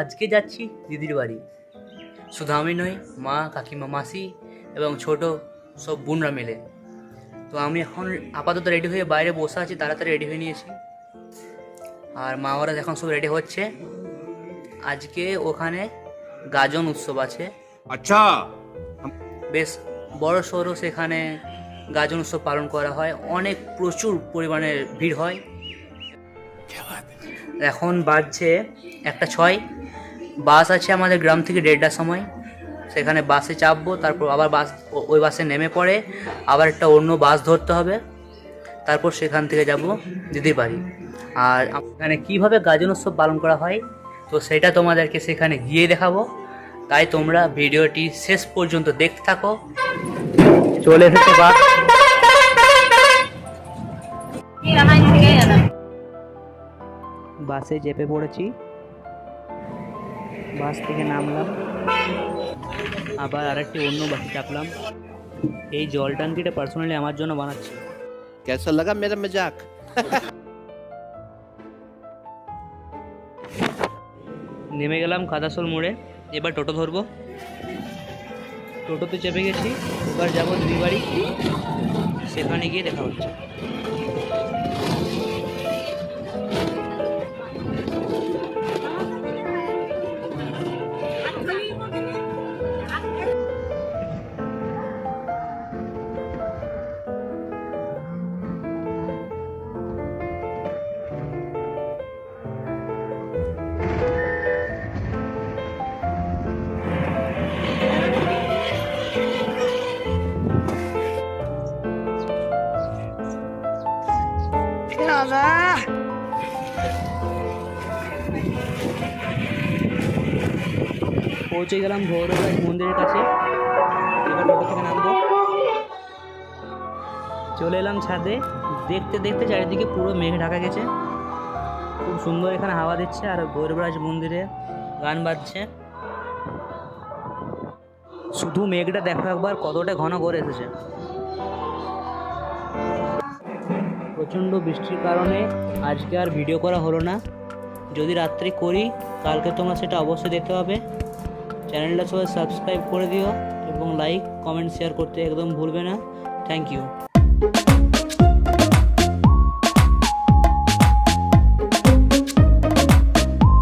আজকে যাচ্ছি দিদির বাড়ি। শুধু আমি নই মা কাকিমা মাসি এবং ছোট সব বোনরা মিলে। তো আমি এখন আপাতত রেডি হয়ে বাইরে বসে আছি তাড়াতাড়ি রেডি হয়ে নিয়েছি। আর মা ওরা এখন সব রেডি হচ্ছে। আজকে ওখানে গাজন উৎসব আছে। আচ্ছা। বেশ বড় সড়ো সেখানে গাজন উৎসব পালন করা হয়। অনেক প্রচুর পরিমাণে ভিড় হয়। এখন বাজছে একটা ছয়। বাস আছে আমাদের গ্রাম থেকে দেড়টার সময়। সেখানে বাসে চাপবো, তারপর আবার বাস, ওই বাসে নেমে পড়ে, আবার একটা অন্য বাস ধরতে হবে। তারপর সেখান থেকে যাব দিদির বাড়ি। আর এখানে কীভাবে গাজন উৎসব পালন করা হয়, তো সেটা তোমাদেরকে সেখানে গিয়ে দেখাবো। তাই তোমরা ভিডিওটি শেষ পর্যন্ত দেখতে থাকো। চলে এসেছে বাস। বাসে চেপে পড়েছি। বাস থেকে নামলাম। আবার আরেকটি অন্য বাসে চাপলাম। এই জল ট্যাঙ্কিটা পার্সোনালি আমার জন্য বানাচ্ছি। কেসা লাগা মেরা মেজাক নেমে গেলাম খাদাসল মোড়ে। এবার টোটো ধরবো। টোটোতে চেপে গেছি। এবার যাব বাড়ি। সেখানে গিয়ে দেখা হচ্ছে। পৌঁছে গেলাম ভৌররাজ মন্দিরের কাছে। চলে এলাম ছাদে। দেখতে দেখতে চারিদিকে পুরো মেঘ ঢাকা গেছে। খুব সুন্দর এখানে হাওয়া দিচ্ছে আর গৌরবরাজ মন্দিরে গান বাজছে। শুধু মেঘটা দেখো একবার কতটা ঘন করে এসেছে। প্রচণ্ড বৃষ্টির কারণে আজকে আর ভিডিও করা হলো না। যদি রাত্রি করি, কালকে তোমরা সেটা অবশ্যই দেখতে পাবে। চ্যানেলটা সবাই সাবস্ক্রাইব করে দিও এবং লাইক কমেন্ট শেয়ার করতে একদম ভুলবে না। Thank you